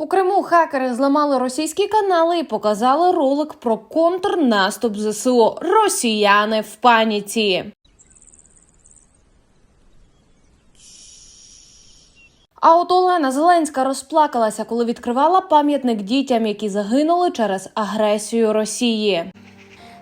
У Криму хакери зламали російські канали і показали ролик про контрнаступ ЗСУ. Росіяни в паніці. А от Олена Зеленська розплакалася, коли відкривала пам'ятник дітям, які загинули через агресію Росії.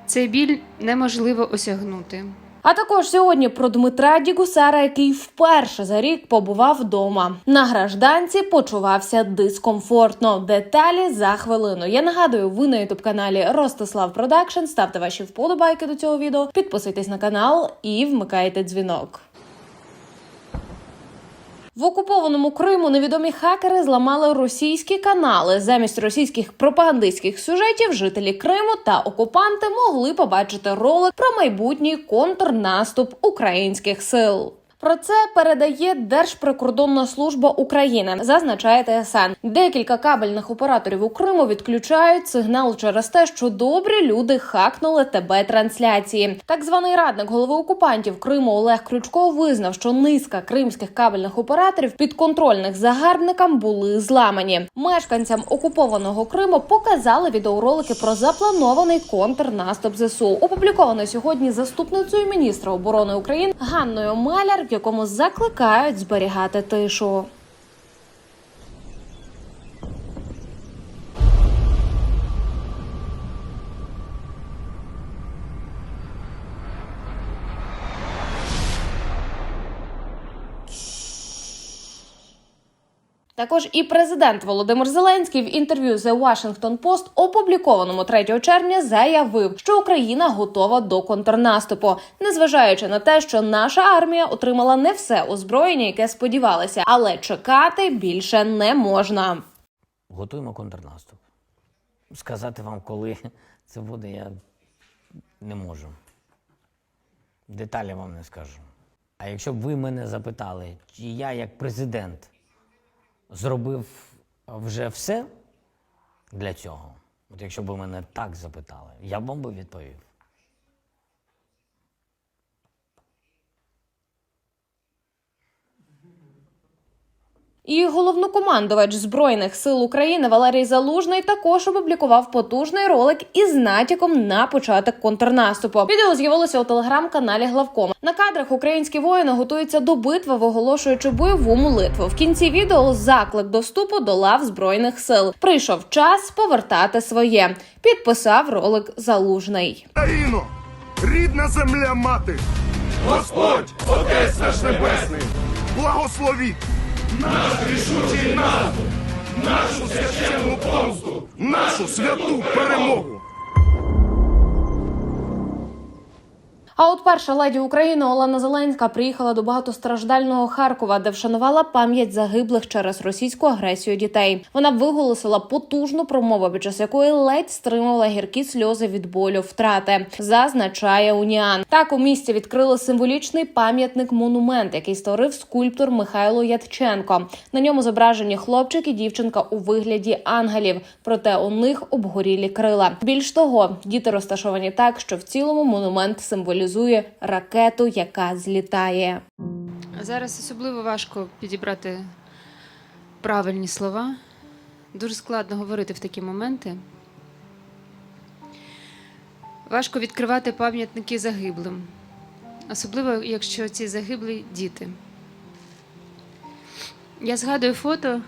Цей біль неможливо осягнути. А також сьогодні про Дмитра Дігусара, який вперше за рік побував вдома. На гражданці почувався дискомфортно. Деталі за хвилину. Я нагадую, ви на ютуб каналі Ростислав Продакшн. Ставте ваші вподобайки до цього відео, підписуйтесь на канал і вмикайте дзвінок. В окупованому Криму невідомі хакери зламали російські канали. Замість російських пропагандистських сюжетів жителі Криму та окупанти могли побачити ролик про майбутній контрнаступ українських сил. Про це передає Держприкордонна служба України, зазначає ТСН. Декілька кабельних операторів у Криму відключають сигнал через те, що добрі люди хакнули ТБ трансляції. Так званий радник голови окупантів Криму Олег Крючко визнав, що низка кримських кабельних операторів підконтрольних загарбникам були зламані. Мешканцям окупованого Криму показали відеоролики про запланований контрнаступ ЗСУ. Опублікований сьогодні заступницею міністра оборони України Ганною Маляр, якому закликають зберігати тишу. Також і президент Володимир Зеленський в інтерв'ю The Washington Post, опублікованому 3 червня, заявив, що Україна готова до контрнаступу, незважаючи на те, що наша армія отримала не все озброєння, яке сподівалася, але чекати більше не можна. Готуємо контрнаступ. Сказати вам, коли це буде, я не можу. Деталі вам не скажу. А якщо б ви мене запитали, чи я як президент зробив вже все для цього, от якщо б мене так запитали, я б вам би відповів. І головнокомандувач збройних сил України Валерій Залужний також опублікував потужний ролик із натяком на початок контрнаступу. Відео з'явилося у телеграм-каналі Главком. На кадрах українські воїни готуються до битви, виголошуючи бойову молитву. В кінці відео заклик до вступу до лав збройних сил. Прийшов час повертати своє. Підписав ролик Залужний. Україно, рідна земля мати, Господь, Отець наш Небесний, благословіть наш рішучий наступ, нашу священну помсту, нашу святу перемогу. А от перша леді України Олена Зеленська приїхала до багатостраждального Харкова, де вшанувала пам'ять загиблих через російську агресію дітей. Вона виголосила потужну промову, під час якої ледь стримувала гіркі сльози від болю втрати. Зазначає Уніан. Так у місті відкрили символічний пам'ятник монумент, який створив скульптор Михайло Ятченко. На ньому зображені хлопчик і дівчинка у вигляді ангелів, проте у них обгорілі крила. Більш того, діти розташовані так, що в цілому монумент символізує ракету, яка злітає. Зараз особливо важко підібрати правильні слова. Дуже складно говорити в такі моменти. Важко відкривати пам'ятники загиблим, особливо якщо ці загиблі діти. Я згадую фото,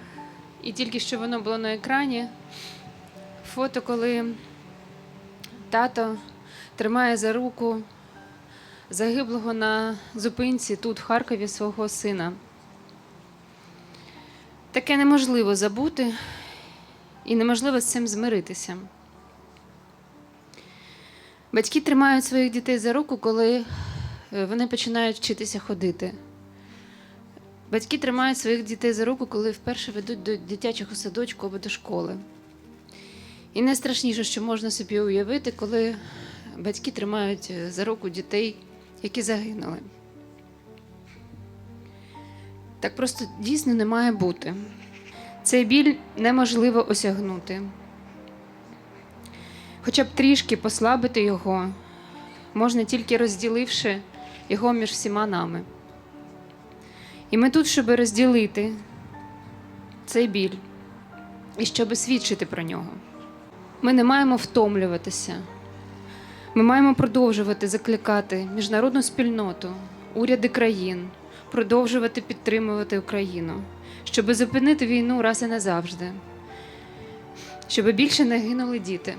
і тільки що воно було на екрані. Фото, коли тато тримає за руку загиблого на зупинці тут, в Харкові, свого сина. Таке неможливо забути і неможливо з цим змиритися. Батьки тримають своїх дітей за руку, коли е, вони починають вчитися ходити. Батьки тримають своїх дітей за руку, коли вперше ведуть до дитячого садочку або до школи. І найстрашніше, що можна собі уявити, коли батьки тримають е, за руку дітей, які загинули. Так просто дійсно не має бути. Цей біль неможливо осягнути. Хоча б трішки послабити його можна тільки розділивши його між всіма нами. І ми тут, щоб розділити цей біль і щоб свідчити про нього. Ми не маємо втомлюватися. Ми маємо продовжувати закликати міжнародну спільноту, уряди країн, продовжувати підтримувати Україну, щоб зупинити війну раз і назавжди, щоб більше не гинули діти.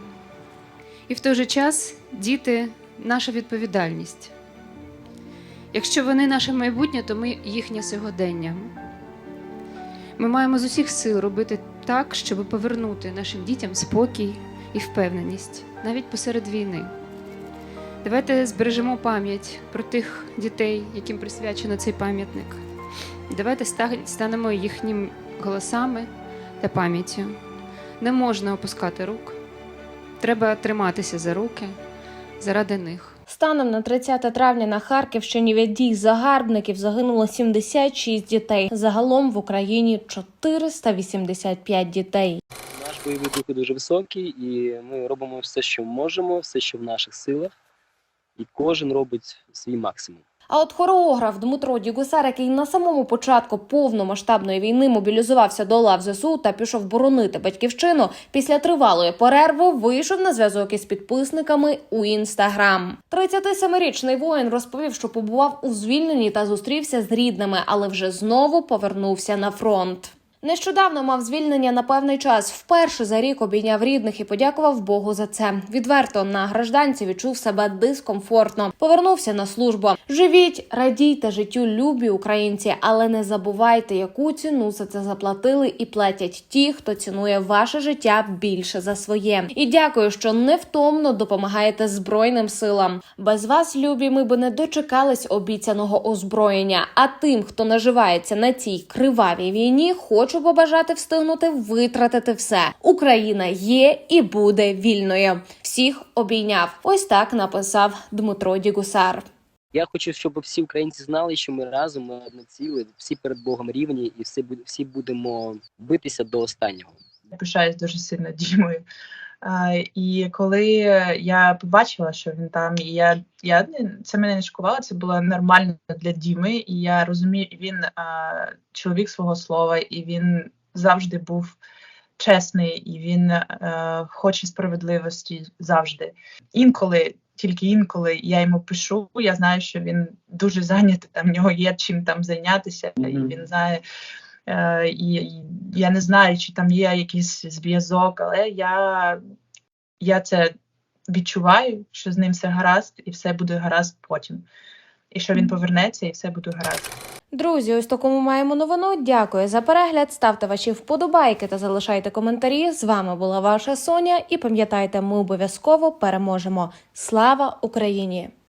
І в той же час діти наша відповідальність. Якщо вони наше майбутнє, то ми їхнє сьогодення. Ми маємо з усіх сил робити так, щоб повернути нашим дітям спокій і впевненість, навіть посеред війни. Давайте збережемо пам'ять про тих дітей, яким присвячено цей пам'ятник. Давайте станемо їхніми голосами та пам'яттю. Не можна опускати рук. Треба триматися за руки заради них. Станом на 30 травня на Харківщині від дій загарбників загинуло 76 дітей. Загалом в Україні 485 дітей. Наш бойовий дух дуже високий, і ми робимо все, що можемо, все, що в наших силах, і кожен робить свій максимум. А от хореограф Дмитро Дігусар, який на самому початку повномасштабної війни мобілізувався до лав ЗСУ та пішов боронити батьківщину, після тривалої перерви вийшов на зв'язок із підписниками у інстаграм. 37-річний воїн розповів, що побував у звільненні та зустрівся з рідними, але вже знову повернувся на фронт. Нещодавно мав звільнення на певний час. Вперше за рік обійняв рідних і подякував Богу за це. Відверто на гражданці відчув себе дискомфортно. Повернувся на службу. Живіть, радійте життю, любі українці, але не забувайте, яку ціну за це заплатили і платять ті, хто цінує ваше життя більше за своє. І дякую, що невтомно допомагаєте збройним силам. Без вас, любі, ми би не дочекались обіцяного озброєння. А тим, хто наживається на цій кривавій війні, хочу побажати встигнути витратити все. Україна є і буде вільною. Всіх обійняв. Ось так написав Дмитро Дігусар. Я хочу, щоб всі українці знали, що ми разом ми одне ціле, всі перед Богом рівні, і всі, всі будемо битися до останнього. Я пишаюсь дуже сильно Дімою. А, і коли я побачила, що він там, і я, я це мене не шокувало, це було нормально для Діми. І я розумію, він а, чоловік свого слова, і він завжди був чесний, і він а, хоче справедливості завжди. Інколи, тільки інколи я йому пишу, я знаю, що він дуже зайнятий, там в нього є чим там зайнятися, і він знає. Е, і, і я не знаю, чи там є якийсь зв'язок, але я, я це відчуваю, що з ним все гаразд, і все буде гаразд потім. І що він повернеться, і все буде гаразд. Друзі, ось такому маємо новину. Дякую за перегляд. Ставте ваші вподобайки та залишайте коментарі. З вами була ваша Соня. І пам'ятайте, ми обов'язково переможемо. Слава Україні!